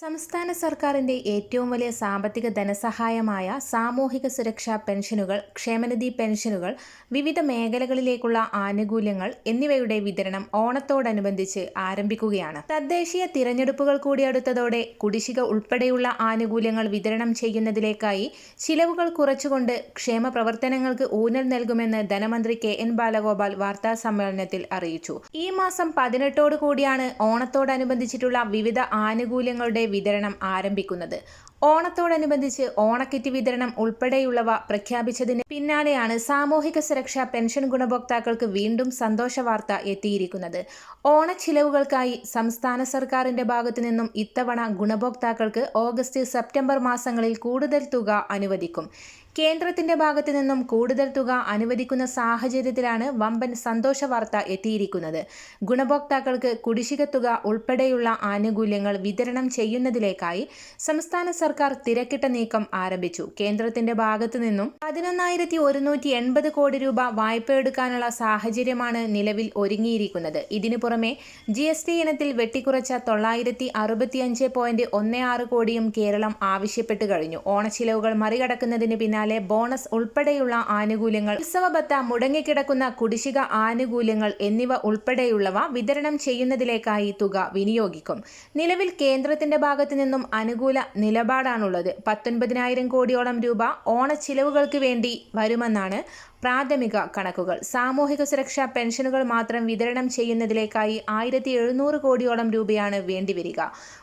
സംസ്ഥാന സർക്കാരിന്റെ ഏറ്റവും വലിയ സാമ്പത്തിക ധനസഹായമായ സാമൂഹിക സുരക്ഷാ പെൻഷനുകൾ ക്ഷേമനിധി പെൻഷനുകൾ വിവിധ മേഖലകളിലേക്കുള്ള ആനുകൂല്യങ്ങൾ എന്നിവയുടെ വിതരണം ഓണത്തോടനുബന്ധിച്ച് ആരംഭിക്കുകയാണ്. തദ്ദേശീയ തിരഞ്ഞെടുപ്പുകൾ കൂടി അടുത്തതോടെ കുടിശ്ശിക ഉൾപ്പെടെയുള്ള ആനുകൂല്യങ്ങൾ വിതരണം ചെയ്യുന്നതിലേക്കായി ചിലവുകൾ കുറച്ചുകൊണ്ട് ക്ഷേമ പ്രവർത്തനങ്ങൾക്ക് ഊന്നൽ നൽകുമെന്ന് ധനമന്ത്രി കെ എൻ ബാലഗോപാൽ വാർത്താ സമ്മേളനത്തിൽ അറിയിച്ചു. ഈ മാസം പതിനെട്ടോടു കൂടിയാണ് ഓണത്തോടനുബന്ധിച്ചിട്ടുള്ള വിവിധ ആനുകൂല്യങ്ങളുടെ വിതരണം ആരംഭിക്കുന്നത്. ഓണത്തോടനുബന്ധിച്ച് ഓണക്കിറ്റ് വിതരണം ഉൾപ്പെടെയുള്ളവ പ്രഖ്യാപിച്ചതിന് പിന്നാലെയാണ് സാമൂഹിക സുരക്ഷാ പെൻഷൻ ഗുണഭോക്താക്കൾക്ക് വീണ്ടും സന്തോഷ വാർത്ത എത്തിയിരിക്കുന്നത്. ഓണച്ചിലവുകൾക്കായി സംസ്ഥാന സർക്കാരിന്റെ ഭാഗത്തു നിന്നും ഇത്തവണ ഗുണഭോക്താക്കൾക്ക് ഓഗസ്റ്റ് സെപ്റ്റംബർ മാസങ്ങളിൽ കൂടുതൽ തുക അനുവദിക്കും. കേന്ദ്രത്തിന്റെ ഭാഗത്തു നിന്നും കൂടുതൽ തുക അനുവദിക്കുന്ന സാഹചര്യത്തിലാണ് വമ്പൻ സന്തോഷ വാർത്ത എത്തിയിരിക്കുന്നത്. ഗുണഭോക്താക്കൾക്ക് കുടിശ്ശിക തുക ഉൾപ്പെടെയുള്ള ആനുകൂല്യങ്ങൾ വിതരണം ചെയ്യുന്നതിലേക്കായി സംസ്ഥാന സർക്കാർ തിരക്കിട്ട നീക്കം ആരംഭിച്ചു. കേന്ദ്രത്തിന്റെ ഭാഗത്തു നിന്നും പതിനൊന്നായിരത്തി ഒരുന്നൂറ്റി എൺപത് കോടി രൂപ വായ്പ എടുക്കാനുള്ള സാഹചര്യമാണ് നിലവിൽ ഒരുങ്ങിയിരിക്കുന്നത്. ഇതിനു പുറമെ ജി എസ് ടി ഇനത്തിൽ വെട്ടിക്കുറച്ച തൊള്ളായിരത്തി അറുപത്തിയഞ്ച് പോയിന്റ് ഒന്ന് ആറ് കോടിയും കേരളം ആവശ്യപ്പെട്ടു കഴിഞ്ഞു. ഓണച്ചിലവുകൾ മറികടക്കുന്നതിന് പിന്നാലെ ബോണസ് ഉൾപ്പെടെയുള്ള ആനുകൂല്യങ്ങൾ ഉത്സവബത്ത മുടങ്ങിക്കിടക്കുന്ന കുടിശ്ശിക ആനുകൂല്യങ്ങൾ എന്നിവ ഉൾപ്പെടെയുള്ളവ വിതരണം ചെയ്യുന്നതിലേക്കായി തുക വിനിയോഗിക്കും. നിലവിൽ കേന്ദ്രത്തിന്റെ ഭാഗത്തു നിന്നും അനുകൂല നിലപാടാണുള്ളത് പത്തൊൻപതിനായിരം കോടിയോളം രൂപ ഓണച്ചിലവുകൾക്ക് വേണ്ടി വരുമെന്നാണ് പ്രാഥമിക കണക്കുകൾ. സാമൂഹിക സുരക്ഷാ പെൻഷനുകൾ മാത്രം വിതരണം ചെയ്യുന്നതിലേക്കായി ആയിരത്തി എഴുന്നൂറ് കോടിയോളം രൂപയാണ് വേണ്ടിവരിക.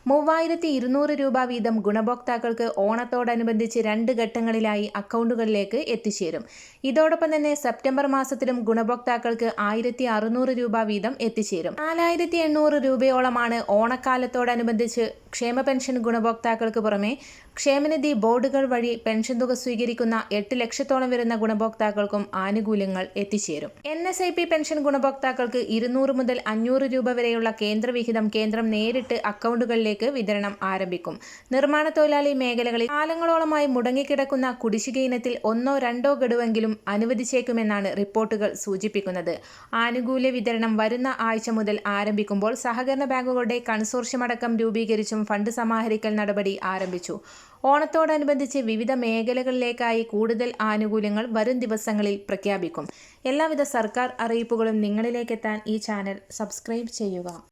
മൂവായിരത്തി ഇരുന്നൂറ് രൂപ വീതം ഗുണഭോക്താക്കൾക്ക് ഓണത്തോടനുബന്ധിച്ച് രണ്ട് ഘട്ടങ്ങളിലായി അക്കൗണ്ടുകളിലേക്ക് എത്തിച്ചേരും. ഇതോടൊപ്പം തന്നെ സെപ്റ്റംബർ മാസത്തിലും ഗുണഭോക്താക്കൾക്ക് ആയിരത്തി അറുന്നൂറ് രൂപ വീതം എത്തിച്ചേരും. നാലായിരത്തി എണ്ണൂറ് രൂപയോളമാണ് ഓണക്കാലത്തോടനുബന്ധിച്ച് ക്ഷേമ പെൻഷൻ ഗുണഭോക്താക്കൾക്ക് പുറമെ ക്ഷേമനിധി ബോർഡുകൾ വഴി പെൻഷൻ തുക സ്വീകരിക്കുന്ന എട്ട് ലക്ഷത്തോളം വരുന്ന ഗുണഭോക്താക്കൾക്കും ആനുകൂല്യങ്ങൾ എത്തിച്ചേരും. N S I P pension ഗുണഭോക്താക്കൾക്ക് ഇരുന്നൂറ് മുതൽ അഞ്ഞൂറ് രൂപ വരെയുള്ള കേന്ദ്രവിഹിതം കേന്ദ്രം നേരിട്ട് അക്കൗണ്ടുകളിലേക്ക് വിതരണം ആരംഭിക്കും. നിർമ്മാണ തൊഴിലാളി മേഖലകളിൽ കാലങ്ങളോളമായി മുടങ്ങിക്കിടക്കുന്ന കുടിശ്ശിക ഇനത്തിൽ ഒന്നോ രണ്ടോ ഗഡുവെങ്കിലും അനുവദിച്ചേക്കുമെന്നാണ് റിപ്പോർട്ടുകൾ സൂചിപ്പിക്കുന്നത്. ആനുകൂല്യ വിതരണം വരുന്ന ആഴ്ച മുതൽ ആരംഭിക്കുമ്പോൾ സഹകരണ ബാങ്കുകളുടെ കൺസോർഷ്യം അടക്കം രൂപീകരിച്ചും ഫണ്ട് സമാഹരിക്കൽ നടപടി ആരംഭിച്ചു. ഓണത്തോടനുബന്ധിച്ച് വിവിധ മേഖലകളിലേക്കായി കൂടുതൽ ആനുകൂല്യങ്ങൾ വരും ദിവസങ്ങളിൽ പ്രഖ്യാപിക്കും. എല്ലാവിധ സർക്കാർ അറിയിപ്പുകളും നിങ്ങളിലേക്കെത്താൻ ഈ ചാനൽ സബ്സ്ക്രൈബ് ചെയ്യുക.